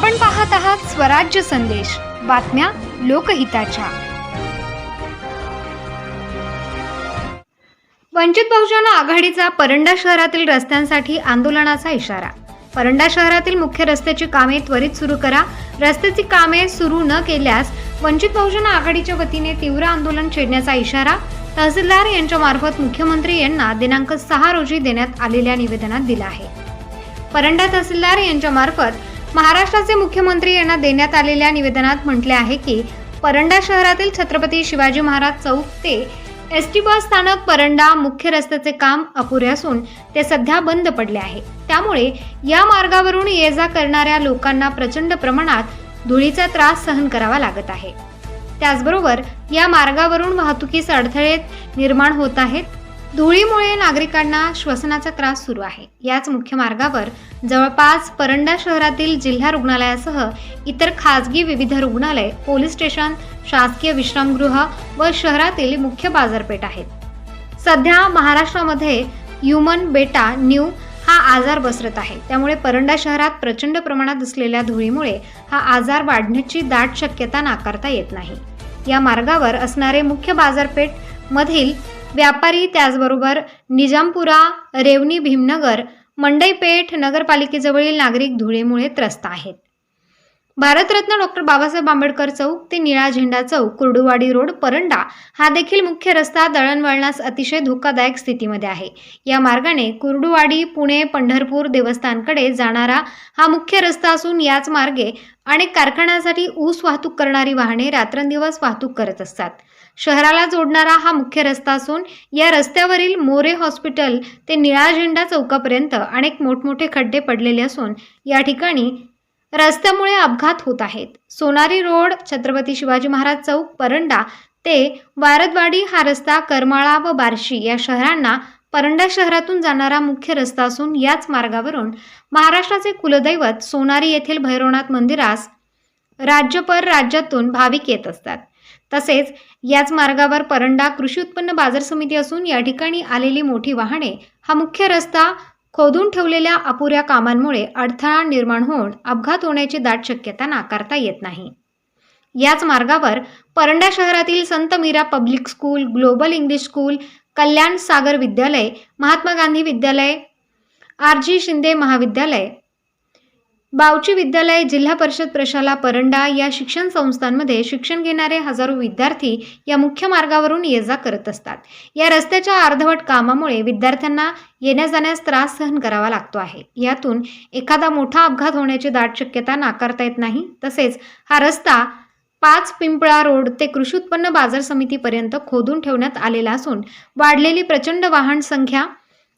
आपण पाहत आहात स्वराज्य संदेश. बातम्या लोकहिताच्या. वंचित बहुजन आघाडीचा परंडा शहरातील रस्त्यांसाठी आंदोलनाचा इशारा. परंडा शहरातील मुख्य रस्त्याची कामे त्वरित सुरू करा. रस्त्याची कामे सुरू न केल्यास वंचित बहुजन आघाडीच्या वतीने तीव्र आंदोलन छेडण्याचा इशारा. तहसीलदार यांच्या मार्फत मुख्यमंत्री यांना दिनांक सहा रोजी देण्यात आलेल्या निवेदनात दिला आहे. परंडा तहसीलदार यांच्या मार्फत महाराष्ट्राचे मुख्यमंत्री यांना देण्यात आलेल्या निवेदनात म्हटले आहे की परंडा शहरातील छत्रपती शिवाजी महाराज चौक ते एस टी बस स्थानक परंडा मुख्य रस्त्याचे काम अपुरे असून ते सध्या बंद पडले आहे. त्यामुळे या मार्गावरून ये जा करणाऱ्या लोकांना प्रचंड प्रमाणात धुळीचा त्रास सहन करावा लागत आहे. त्याचबरोबर या मार्गावरून वाहतुकीस अडथळे निर्माण होत आहेत. धुळीमुळे नागरिकांना श्वसनाचा त्रास सुरू आहे. याच मुख्य मार्गावर जवळपास परंडा शहरातील जिल्हा रुग्णालयासह इतर खासगी विविध रुग्णालय पोलीस स्टेशन शासकीय विश्रामगृह व शहरातील मुख्य बाजारपेठ आहेत. सध्या महाराष्ट्रामध्ये ह्युमन बेटा न्यू हा आजार पसरत आहे. त्यामुळे परंडा शहरात प्रचंड प्रमाणात असलेल्या धुळीमुळे हा आजार वाढण्याची दाट शक्यता नाकारता येत नाही. या मार्गावर असणारे मुख्य बाजारपेठ मधील व्यापारी त्याचबरोबर निजामपुरा रेवणी भीमनगर मंडईपेठ नगरपालिकेजवळील नागरिक धुळेमुळे त्रस्त आहेत. भारतरत्न डॉक्टर बाबासाहेब आंबेडकर चौक ते निळा झेंडा चौक कुर्डुवाडी रोड परंडा हा देखील मुख्य रस्ता दळणवळणास अतिशय धोकादायक स्थितीमध्ये आहे. या मार्गाने कुर्डुवाडी पुणे पंढरपूर देवस्थानकडे जाणारा हा मुख्य रस्ता असून याच मार्गे अनेक कारखान्यासाठी ऊस वाहतूक करणारी वाहने रात्रंदिवस वाहतूक करत असतात. शहराला जोडणारा हा मुख्य रस्ता असून या रस्त्यावरील मोरे हॉस्पिटल ते निळा झेंडा चौकापर्यंत अनेक मोठमोठे खड्डे पडलेले असून या ठिकाणी रस्त्यामुळे अपघात होत आहेत. सोनारी रोड छत्रपती शिवाजी महाराज चौक परंडा ते वारदवाडी हा रस्ता करमाळा व बार्शी या शहरांना परंडा शहरातून जाणारा मुख्य रस्ता असून याच मार्गावरून महाराष्ट्राचे कुलदैवत सोनारी येथील भैरवनाथ मंदिरास राज्यपर राज्यातून भाविक येत असतात. तसेच याच मार्गावर परंडा कृषी उत्पन्न बाजार समिती असून या ठिकाणी आलेली मोठी वाहने हा मुख्य रस्ता खोदून ठेवलेल्या अपुऱ्या कामांमुळे अडथळा निर्माण होऊन अपघात होण्याची दाट शक्यता नाकारता येत नाही. याच मार्गावर परंडा शहरातील Sant Meera public school global English school Kalyan Sagar Vidyalaya Mahatma Gandhi विद्यालय आर जी शिंदे महाविद्यालय बावची विद्यालय जिल्हा परिषद प्रशाला परंडा या शिक्षण संस्थांमध्ये शिक्षण घेणारे हजारो विद्यार्थी या मुख्य मार्गावरून ये जा करत असतात. या रस्त्याच्या अर्धवट कामामुळे विद्यार्थ्यांना येण्या जाण्यास त्रास सहन करावा लागतो आहे. यातून एखादा मोठा अपघात होण्याची दाट शक्यता नाकारता येत नाही. तसेच हा रस्ता पाच पिंपळा रोड ते कृषी उत्पन्न बाजार समितीपर्यंत खोदून ठेवण्यात आलेला असून वाढलेली प्रचंड वाहन संख्या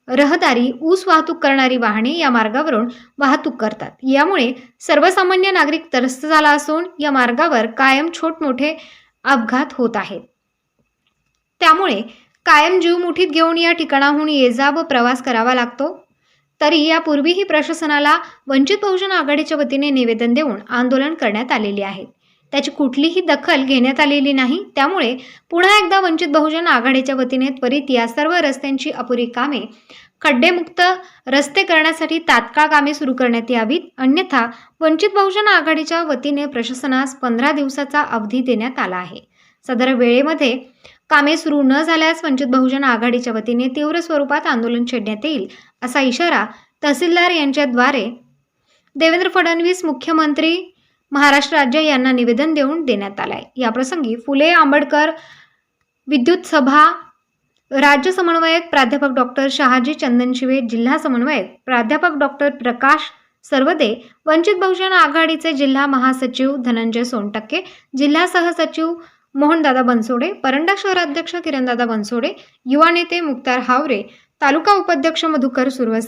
रहदारी ऊस वाहतूक करणारी वाहने या मार्गावरून वाहतूक करतात. यामुळे सर्वसामान्य नागरिक त्रस्त झाला असून या मार्गावर कायम छोटमोठे अपघात होत आहेत. त्यामुळे कायम जीव मुठीत घेऊन या ठिकाणाहून ये जा व प्रवास करावा लागतो. तरी यापूर्वीही प्रशासनाला वंचित बहुजन आघाडीच्या वतीने निवेदन देऊन आंदोलन करण्यात आलेले आहे. त्याची कुठलीही दखल घेण्यात आलेली नाही. त्यामुळे पुन्हा एकदा वंचित बहुजन आघाडीच्या वतीने त्वरित या सर्व रस्त्यांची अपुरी कामे खड्डेमुक्त रस्ते करण्यासाठी तात्काळ कामे सुरू करण्यात यावीत. अन्यथा वंचित बहुजन आघाडीच्या वतीने प्रशासनास पंधरा दिवसाचा अवधी देण्यात आला आहे. सदर वेळेमध्ये कामे सुरू न झाल्यास वंचित बहुजन आघाडीच्या वतीने तीव्र स्वरूपात आंदोलन छेडण्यात येईल असा इशारा तहसीलदार यांच्याद्वारे देवेंद्र फडणवीस मुख्यमंत्री महाराष्ट्र राज्य यांना निवेदन देऊन देण्यात आलं आहे याप्रसंगी फुले आंबेडकर विद्युत सभा राज्य समन्वयक प्राध्यापक डॉक्टर शहाजी चंदनशिवे जिल्हा समन्वयक प्राध्यापक डॉक्टर प्रकाश सर्वदे वंचित बहुजन आघाडीचे जिल्हा महासचिव धनंजय सोनटक्के जिल्हा सहसचिव मोहनदादा बनसोडे परंडा शहराध्यक्ष किरणदादा बनसोडे युवा नेते मुक्तार हावरे तालुका उपाध्यक्ष मधुकर सुरवसे